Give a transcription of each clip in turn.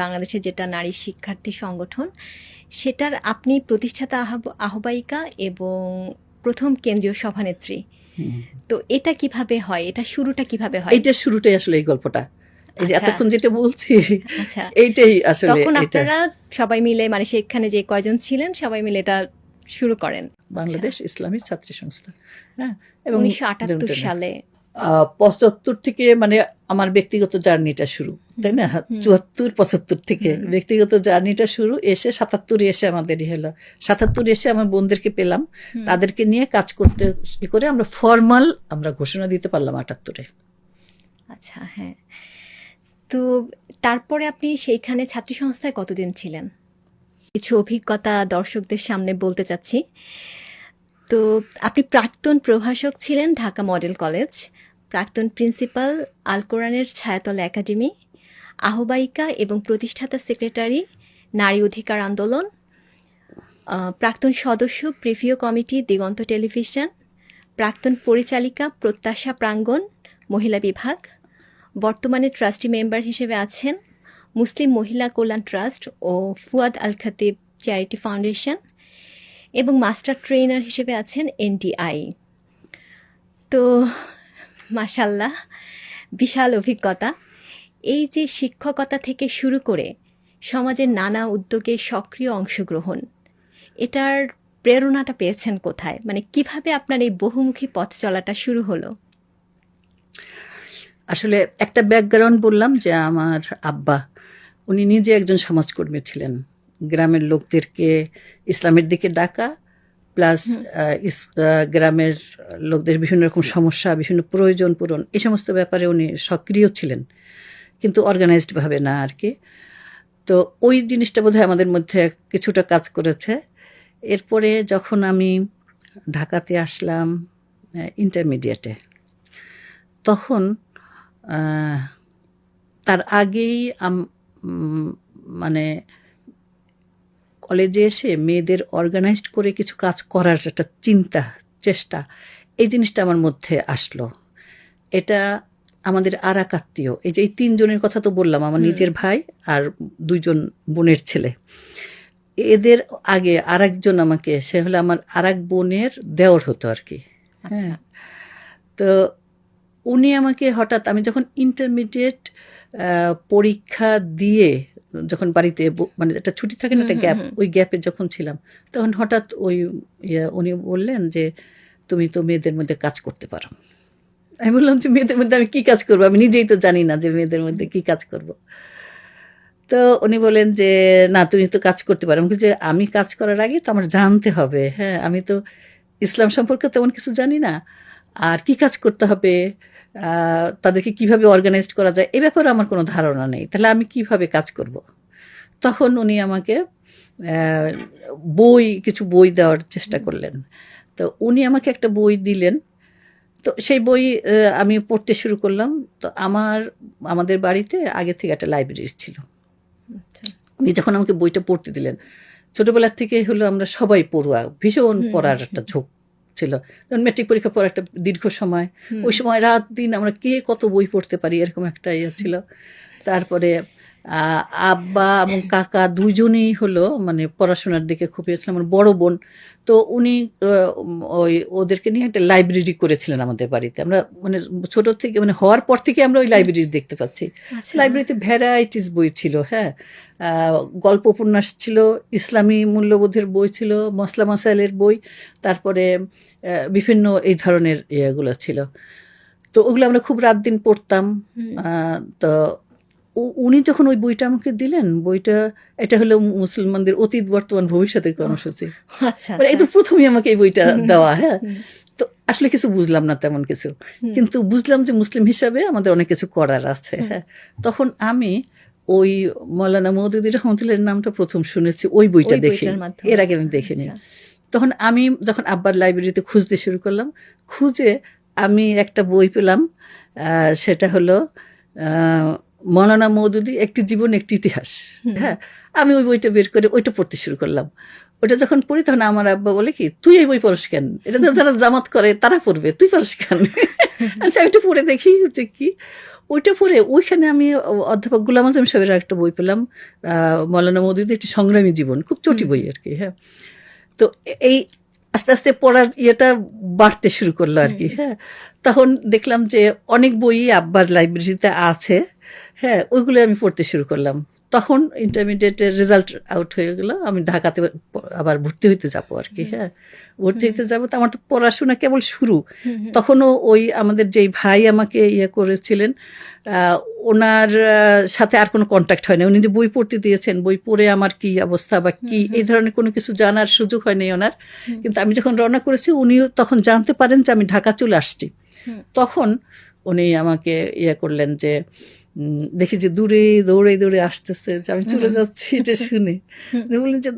বাংলাদেশের যেটা নারী শিক্ষার্থী সংগঠন সেটার আপনি প্রতিষ্ঠাতা আহ্বায়িকা এবং প্রথম কেন্দ্রীয় সভানেত্রী। তো এটা কীভাবে হয়? এটা শুরুটা কীভাবে হয়? এটা শুরুটাই আসলে এই গল্পটা। যে আচ্ছা। এতক্ষণ যেটা বলছি আচ্ছা। এইটাই আসলে তখন আপনারা সবাই মিলে মানে সেখানে যে কয়জন ছিলেন সবাই মিলে এটা শুরু করেন। বাংলাদেশ ইসলামী ছাত্রী সংস্থা। হ্যাঁ এবং উনিশশো আটাত্তর সালে পঁচাত্তর থেকে মানে আমার ব্যক্তিগত জার্নিটা শুরু তাই না? চুয়াত্তর পঁচাত্তর থেকে ব্যক্তিগত জার্নিটা শুরু এসে সাতাত্তরে এসে আমাদেরই হলো। সাতাত্তরে এসে আমার বোনদেরকে পেলাম তাদেরকে নিয়ে কাজ করতে করে আমরা ফর্মাল আমরা ঘোষণা দিতে পারলাম আটাত্তরে। আচ্ছা হ্যাঁ। তো তারপরে আপনি সেইখানে ছাত্রী সংস্থায় কতদিন ছিলেন? কিছু অভিজ্ঞতা দর্শকদের সামনে বলতে চাচ্ছি। তো আপনি প্রাক্তন প্রভাষক ছিলেন ঢাকা মডেল কলেজ, প্রাক্তন প্রিন্সিপাল আল কোরআনের ছায়াতল একাডেমি, আহ্বায়িকা এবং প্রতিষ্ঠাতা সেক্রেটারি, নারী অধিকার আন্দোলন প্রাক্তন সদস্য প্রিভিউ কমিটি দিগন্ত টেলিভিশন, প্রাক্তন পরিচালিকা প্রত্যাশা প্রাঙ্গণ মহিলা বিভাগ, বর্তমানে ট্রাস্টি মেম্বার হিসেবে আছেন মুসলিম মহিলা কল্যাণ ট্রাস্ট ও Fuad Al Khatib charity foundation. এবং মাস্টার ট্রেনার হিসেবে আছেন এনডিআই তো মাশাল্লাহ বিশাল অভিজ্ঞতা। এই যে শিক্ষকতা থেকে শুরু করে সমাজের নানা উদ্যোগে সক্রিয় অংশগ্রহণ, এটার প্রেরণাটা পেয়েছেন কোথায়? মানে কীভাবে আপনার এই বহুমুখী পথ চলাটা শুরু হলো? আসলে একটা ব্যাকগ্রাউন্ড বললাম যে আমার আব্বা, উনি নিজে একজন সমাজকর্মী ছিলেন। গ্রামের লোকদেরকে ইসলামের দিকে ডাকা প্লাস গ্রামের লোকদের বিভিন্ন রকম সমস্যা বিভিন্ন প্রয়োজন পূরণ এই সমস্ত ব্যাপারে উনি সক্রিয় ছিলেন কিন্তু অর্গানাইজডভাবে না আর কি। তো ওই জিনিসটা বোধহয় আমাদের মধ্যে কিছুটা কাজ করেছে। এরপরে যখন আমি ঢাকাতে আসলাম ইন্টারমিডিয়েটে তখন তার আগেই আম- মানে কলেজে এসে মেয়েদের অর্গানাইজড করে কিছু কাজ করার একটা চিন্তা চেষ্টা এই জিনিসটা আমার মধ্যে আসলো। এটা আমাদের আর এক আত্মীয়। এই যে এই তিনজনের কথা তো বললাম আমার নিজের ভাই আর দুইজন বোনের ছেলে। এদের আগে আর একজন আমাকে সে হলো আমার আর এক বোনের দেওর হতো আর কি। আচ্ছা। হ্যাঁ। তো উনি আমাকে হঠাৎ আমি যখন ইন্টারমিডিয়েট পরীক্ষা দিয়ে যখন বাড়িতে মানে একটা ছুটি থাকে না একটা গ্যাপ ওই গ্যাপে যখন ছিলাম তখন হঠাৎ ওই ইয়ে, উনি বললেন যে তুমি তো মেয়েদের মধ্যে কাজ করতে পারো। আমি বললাম যে মেয়েদের মধ্যে আমি কি কাজ করব? আমি নিজেই তো জানি না যে মেয়েদের মধ্যে কি কাজ করব। তো উনি বলেন যে না তুমি তো কাজ করতে পারো। আমি যে আমি কাজ করার আগে তো আমার জানতে হবে। হ্যাঁ আমি তো ইসলাম সম্পর্কে তেমন কিছু জানি না। আর কি কাজ করতে হবে? তাদেরকে কীভাবে অর্গানাইজড করা যায় এ ব্যাপারে আমার কোনো ধারণা নেই। তাহলে আমি কীভাবে কাজ করব? তখন উনি আমাকে বই কিছু বই দেওয়ার চেষ্টা করলেন। তো উনি আমাকে একটা বই দিলেন। তো সেই বই আমি পড়তে শুরু করলাম। তো আমার আমাদের বাড়িতে আগে থেকে একটা লাইব্রেরি ছিল। আচ্ছা। উনি যখন আমাকে বইটা পড়তে দিলেন ছোটবেলার থেকে হলো আমরা সবাই পড়ুয়া ভীষণ পড়ার একটা ঝোঁক। ছিল। যেমন মেট্রিক পরীক্ষা পর একটা দীর্ঘ সময়। ওই সময় রাত দিন আমরা কে কত বই পড়তে পারি এরকম একটা ইয়ে ছিল। তারপরে আব্বা এবং কাকা দুজনেই হলো মানে পড়াশোনার দিকে খুব ইয়ে ছিল আমার বড় বোন। তো উনি ওই ওদেরকে নিয়ে একটা লাইব্রেরি করেছিলেন আমাদের বাড়িতে। আমরা মানে ছোট থেকে মানে হওয়ার পর থেকে আমরা ওই লাইব্রেরি দেখতে পাচ্ছি। আচ্ছা। লাইব্রেরিতে ভ্যারাইটিস বই ছিল হ্যাঁ। গল্প উপন্যাস ছিল ইসলামী মূল্যবোধের বই ছিল মসলা মাসাইলের বই তারপরে বিভিন্ন এই ধরনের ইয়েগুলো ছিল। তো ওগুলো আমরা খুব রাত দিন পড়তাম। তো উনি যখন ওই বইটা আমাকে দিলেন বইটা এটা হলো মুসলমানদের অতীত বর্তমান ভবিষ্যতের কর্মসূচি। আচ্ছা মানে এই তো প্রথমেই আমাকে এই বইটা দেওয়া হ্যাঁ? তো আসলে কিছু বুঝলাম না তেমন কিছু। কিন্তু বুঝলাম যে মুসলিম হিসাবে আমাদের অনেক কিছু করার আছে হ্যাঁ? তখন আমি ওই মৌলানা মৌদুদি রহমতুল্লাহর নামটা প্রথম শুনেছি ওই বইটা দেখে। এর আগে আমি দেখিনি। আচ্ছা। তখন আমি যখন আব্বার লাইব্রেরিতে খুঁজতে শুরু করলাম খুঁজে আমি একটা বই পেলাম আর সেটা হলো আহ, মৌলানা মৌদুদি একটি জীবন একটি ইতিহাস। হ্যাঁ আমি ওই বইটা বের করে ওইটা পড়তে শুরু করলাম। ওটা যখন পড়ি তখন আমার আব্বা বলে কি তুই এই বই পড়স কেন? এটা তো যারা জামাত করে তারা পড়বে তুই পড়স কেন? আচ্ছা আমি একটু পড়ে দেখি যে কি ওইটা পড়ে ওইখানে আমি অধ্যাপক গুলাম আজম সাহেবের একটা বই পেলাম মৌলানা মৌদুদের একটি সংগ্রামী জীবন খুব চটি বই আর কি হ্যাঁ। তো এই আস্তে আস্তে পড়ার ইয়েটা বাড়তে শুরু করল আর কি হ্যাঁ। তখন দেখলাম যে অনেক বই আব্বার লাইব্রেরিতে আছে হ্যাঁ ওইগুলো আমি পড়তে শুরু করলাম। তখন ইন্টারমিডিয়েটের রেজাল্ট আউট হয়ে গেল আমি ঢাকাতে আবার ভর্তি হইতে যাব আর কি হ্যাঁ। ভর্তি হইতে যাব তো আমার তো পড়াশোনা কেবল শুরু। তখনও ওই আমাদের যেই ভাই আমাকে ইয়ে করেছিলেন ওনার সাথে আর কোনো কন্ট্যাক্ট হয় না উনি যে বই পড়তে দিয়েছেন বই পড়ে আমার কি অবস্থা বা কি। এই ধরনের কোনো কিছু জানার সুযোগ হয়নি ওনার। কিন্তু আমি যখন রওনা করেছি উনিও তখন জানতে পারেন যে আমি ঢাকা চলে আসছি। তখন উনি আমাকে ইয়ে করলেন যে দেখি যে দূরে দৌড়ে দৌড়ে আসতেছে যে আমি চলে যাচ্ছি এটা শুনে। উনি বললেন যে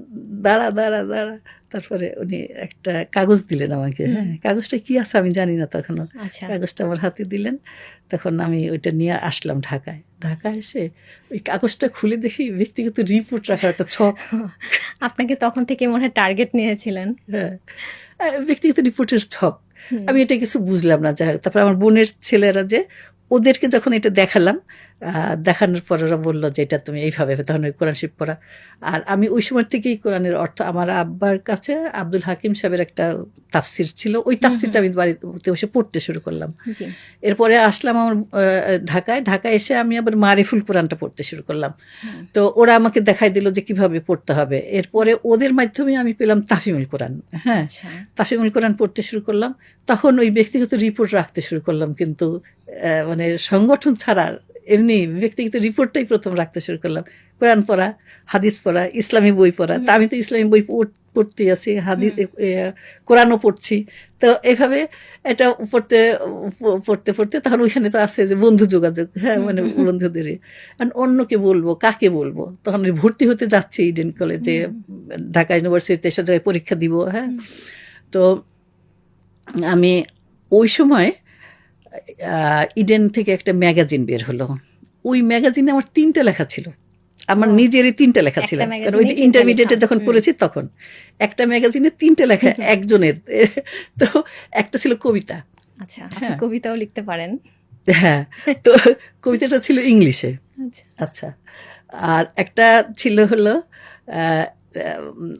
দাঁড়া দাঁড়া দাঁড়া। তারপরে উনি একটা কাগজ দিলেন আমাকে। হ্যাঁ কাগজটা কি আছে আমি জানি না তখনও। আচ্ছা। কাগজটা আমার হাতে দিলেন। তখন আমি ওইটা নিয়ে আসলাম ঢাকায়। ঢাকায় এসে ওই কাগজটা খুলে দেখি ব্যক্তিগত রিপোর্ট রাখার একটা ছক। আপনাকে তখন থেকে মনে হয় টার্গেট নিয়েছিলেন। হ্যাঁ। ব্যক্তিগত রিপোর্টের ছক। আমি এটা কিছু বুঝলাম না। যাই হোক। তারপর আমার বোনের ছেলেরা যে ওদেরকে যখন এটা দেখালাম আহ, দেখানোর পর ওরা বলল যে এটা তুমি এইভাবে তখন ওই কোরআন শিব পড়া। আর আমি ওই সময় থেকেই কোরআনের অর্থ আমার আব্বার কাছে আব্দুল হাকিম সাহেবের একটা তাফসির ছিল ওই তাফসিরটা আমি বাড়িতে বসে পড়তে শুরু করলাম। এরপরে আসলাম আমার ঢাকায় ঢাকায় এসে আমি আবার মারিফুল কোরআনটা পড়তে শুরু করলাম। তো ওরা আমাকে দেখাই দিল যে কীভাবে পড়তে হবে। এরপরে ওদের মাধ্যমে আমি পেলাম তাফিমুল কোরআন হ্যাঁ। আচ্ছা। তাফিমুল কোরআন পড়তে শুরু করলাম। তখন ওই ব্যক্তিগত রিপোর্ট রাখতে শুরু করলাম কিন্তু মানে সংগঠন ছাড়া এমনি ব্যক্তিগত রিপোর্টটাই প্রথম রাখতে শুরু করলাম। কোরআন পড়া হাদিস পড়া ইসলামী বই পড়া। তা আমি তো ইসলামী বই পড়- পড়তেই আছি হাদিস কোরআনও পড়ছি। তো এইভাবে এটা পড়তে পড়তে পড়তে তখন ওইখানে তো আছে যে বন্ধু যোগাযোগ হ্যাঁ মানে। বন্ধুদের আর অন্যকে বলব কাকে বলব? তখন ভর্তি হতে যাচ্ছি ইডেন কলেজে ঢাকা ইউনিভার্সিটিতে এসব জায়গায় পরীক্ষা দিব হ্যাঁ। তো আমি ওই সময় ইডেন থেকে একটা ম্যাগাজিন বের হলো। ওই ম্যাগাজিনে আমার তিনটা লেখা ছিল। আমার নিজেরই তিনটা লেখা ছিল। কারণ ওই যে ইন্টারমিডিয়েটে যখন পড়েছি তখন। একটা ম্যাগাজিনে তিনটা লেখা একজনের। তো একটা ছিল কবিতা। আচ্ছা হ্যাঁ। কবিতাও লিখতে পারেন। হ্যাঁ। তো কবিতাটা ছিল ইংলিশে। আচ্ছা। আচ্ছা। আর একটা ছিল হলো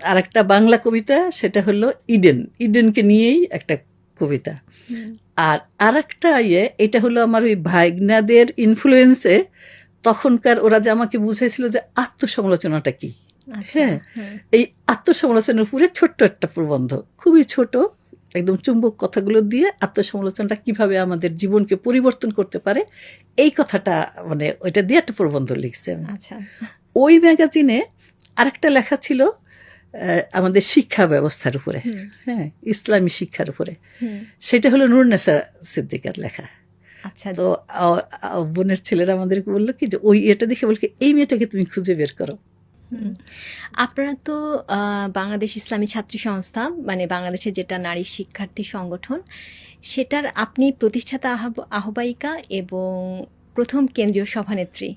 আর একটা বাংলা কবিতা সেটা হলো ইডেন ইডেনকে নিয়েই একটা কবিতা। আর আর একটা ইয়ে এটা হলো আমার ওই ভাইগনাদের ইনফ্লুয়েন্সে তখনকার ওরা যে আমাকে বুঝাইছিল যে আত্মসমালোচনাটা কি। আচ্ছা হ্যাঁ। এই আত্মসমালোচনার উপরে ছোট্ট একটা প্রবন্ধ খুবই ছোট একদম চুম্বক কথাগুলো দিয়ে আত্মসমালোচনাটা কীভাবে আমাদের জীবনকে পরিবর্তন করতে পারে এই কথাটা মানে ওইটা দিয়ে একটা প্রবন্ধ লিখছে। আচ্ছা। ওই ম্যাগাজিনে আরেকটা লেখা ছিল আমাদের শিক্ষা ব্যবস্থার উপরে। হ্যাঁ ইসলামী শিক্ষার উপরে। সেটা হলো নুরনেসা সিদ্দিকার লেখা। আচ্ছা। তো বোনের ছেলেরা আমাদেরকে বলল কি যে ওই এটা দেখে বলকে এই মেয়েটাকে তুমি খুঁজে বের করো। আপনারা তো বাংলাদেশ ইসলামী ছাত্রী সংস্থা মানে বাংলাদেশের যেটা নারী শিক্ষার্থী সংগঠন সেটার আপনি প্রতিষ্ঠাতা আহ্ব- আহ্বায়িকা এবং প্রথম কেন্দ্রীয় সভানেত্রী।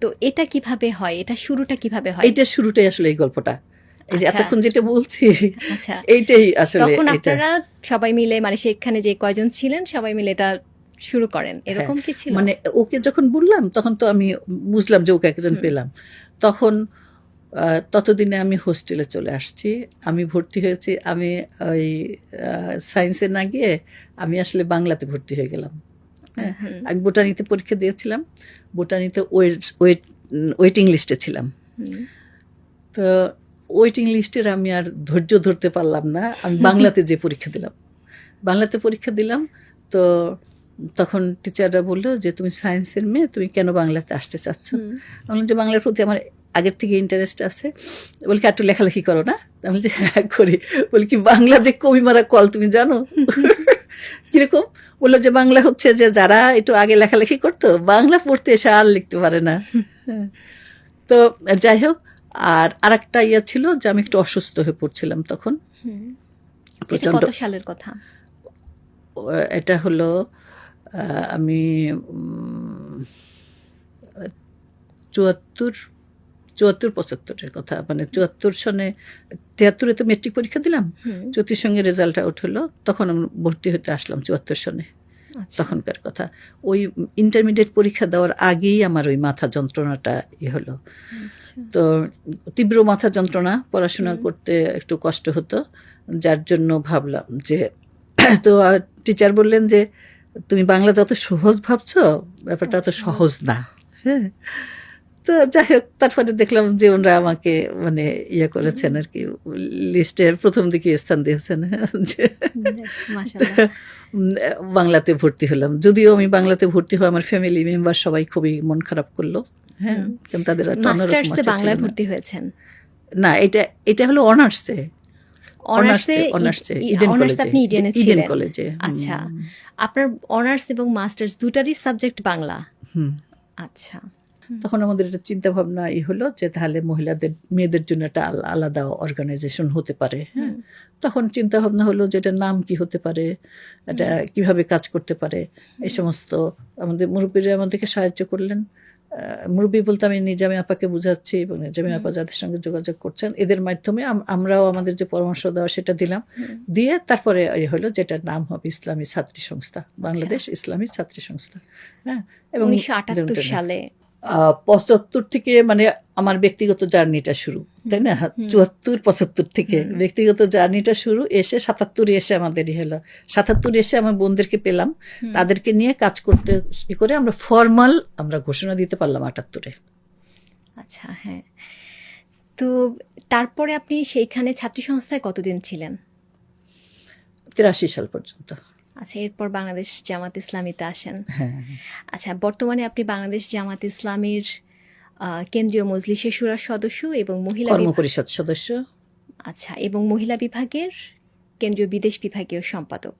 তো এটা কীভাবে হয়? এটা শুরুটা কীভাবে হয়? এটা শুরুটাই আসলে এই গল্পটা। এই যে আচ্ছা। এতক্ষণ যেটা বলছি আচ্ছা। এইটাই আসলে তখন আপনারা সবাই মিলে মানে সেখানে যে কয়জন ছিলেন সবাই মিলে এটা শুরু করেন। এরকম কি ছিল? মানে ওকে যখন বললাম তখন তো আমি বুঝলাম যে ওকে একজন পেলাম। তখন ততদিনে আমি হোস্টেলে চলে আসছি। আমি ভর্তি হয়েছি। আমি ওই সায়েন্সে না গিয়ে আমি আসলে বাংলাতে ভর্তি হয়ে গেলাম। হ্যাঁ আমি বোটানিতে পরীক্ষা দিয়েছিলাম। বোটানিতে ওয়েট ওয়েট ওয়েটিং লিস্টে ছিলাম। তো ওয়েটিং লিস্টের আমি আর ধৈর্য ধরতে পারলাম না। আমি বাংলাতে যে পরীক্ষা দিলাম। বাংলাতে পরীক্ষা দিলাম তো তখন টিচাররা বলল যে তুমি সায়েন্সের মেয়ে তুমি কেন বাংলাতে আসতে চাচ্ছ? আমি বললাম যে বাংলার প্রতি আমার আগের থেকে ইন্টারেস্ট আছে। বলি কি একটু লেখালেখি করো না? আমি বলছি হ্যাঁ করি। বলি কি বাংলা যে কবি মারা কল তুমি জানো? কীরকম? বলল যে বাংলা হচ্ছে যে যারা একটু আগে লেখালেখি করতো বাংলা পড়তে এসে আর লিখতে পারে না। তো যাই হোক আর আরেকটা ইয়ে ছিল যে আমি একটু অসুস্থ হয়ে পড়ছিলাম তখন। প্রচণ্ড সালের কথা? এটা হলো আমি চুয়াত্তর চুয়াত্তর পঁচাত্তরের কথা মানে চুয়াত্তর সনে তিয়াত্তরে তো মেট্রিক পরীক্ষা দিলাম? হুম, চৌত্রিশ সঙ্গে রেজাল্ট আউট হলো তখন আমি ভর্তি হতে আসলাম চুয়াত্তর সনে। তখনকার কথা। ওই ইন্টারমিডিয়েট পরীক্ষা দেওয়ার আগেই আমার ওই মাথা যন্ত্রণাটা ই হলো। আচ্ছা। তো তীব্র মাথা যন্ত্রণা পড়াশোনা করতে একটু কষ্ট হতো যার জন্য ভাবলাম যে তো টিচার বললেন যে তুমি বাংলা যত সহজ ভাবছ ব্যাপারটা অত আচ্ছা। সহজ না। হ্যাঁ। তো যাই হোক তারপরে দেখলাম যে ওনারা আমাকে মানে ইয়ে করেছেন আর কি লিস্টের প্রথম দিকে স্থান দিয়েছেন। হ্যাঁ, বাংলাতে ভর্তি হলাম। যদিও আমি বাংলাতে ভর্তি হওয়া আমার ফ্যামিলি মেম্বার সবাই খুবই মন খারাপ করল। হ্যাঁ তাদের মাস্টার্সে বাংলায় ভর্তি হয়েছেন? না এটা এটা হলো অনার্সে অনার্সে অনার্সে ইডেন কলেজে আপনি ইডেনে ইডেন কলেজে আচ্ছা। আপনার অনার্স এবং মাস্টার্স দুটারই সাবজেক্ট বাংলা। আচ্ছা। তখন আমাদের একটা চিন্তা ভাবনা ই হলো যে তাহলে মহিলাদের মেয়েদের জন্য একটা আলাদা অর্গানাইজেশন হতে পারে হ্যাঁ? তখন চিন্তা ভাবনা হলো যে এটার নাম কি হতে পারে এটা কীভাবে কাজ করতে পারে এই সমস্ত আমাদের মুরব্বীরা আমাদেরকে সাহায্য করলেন। মুরব্বী বলতে আমি নিজামী আপাকে বুঝাচ্ছি এবং নিজামী আপা যাদের সঙ্গে যোগাযোগ করছেন এদের মাধ্যমে আমরাও আমাদের যে পরামর্শ দেওয়া সেটা দিলাম। দিয়ে তারপরে এই হলো যেটার নাম হবে ইসলামী ছাত্রী সংস্থা বাংলাদেশ ইসলামী ছাত্রী সংস্থা হ্যাঁ? এবং উনিশশো আটাত্তর সালে পঁচাত্তর থেকে মানে আমার ব্যক্তিগত জার্নিটা শুরু তাই না? চুয়াত্তর পঁচাত্তর থেকে ব্যক্তিগত জার্নিটা শুরু এসে সাতাত্তরে এসে আমাদের হলো। সাতাত্তর এসে আমার বোনদেরকে পেলাম তাদেরকে নিয়ে কাজ করতে ই করে আমরা ফর্মাল আমরা ঘোষণা দিতে পারলাম আটাত্তরে। আচ্ছা হ্যাঁ। তো তারপরে আপনি সেইখানে ছাত্রী সংস্থায় কতদিন ছিলেন? তিরাশি সাল পর্যন্ত। আচ্ছা এরপর বাংলাদেশ জামাত ইসলামীতে আসেন। হ্যাঁ। আচ্ছা বর্তমানে আপনি বাংলাদেশ জামাত ইসলামীর কেন্দ্রীয় মজলিসে সুরার সদস্য এবং মহিলা পরিষদ সদস্য। আচ্ছা এবং মহিলা বিভাগের কেন্দ্রীয় বিদেশ বিভাগীয় সম্পাদক।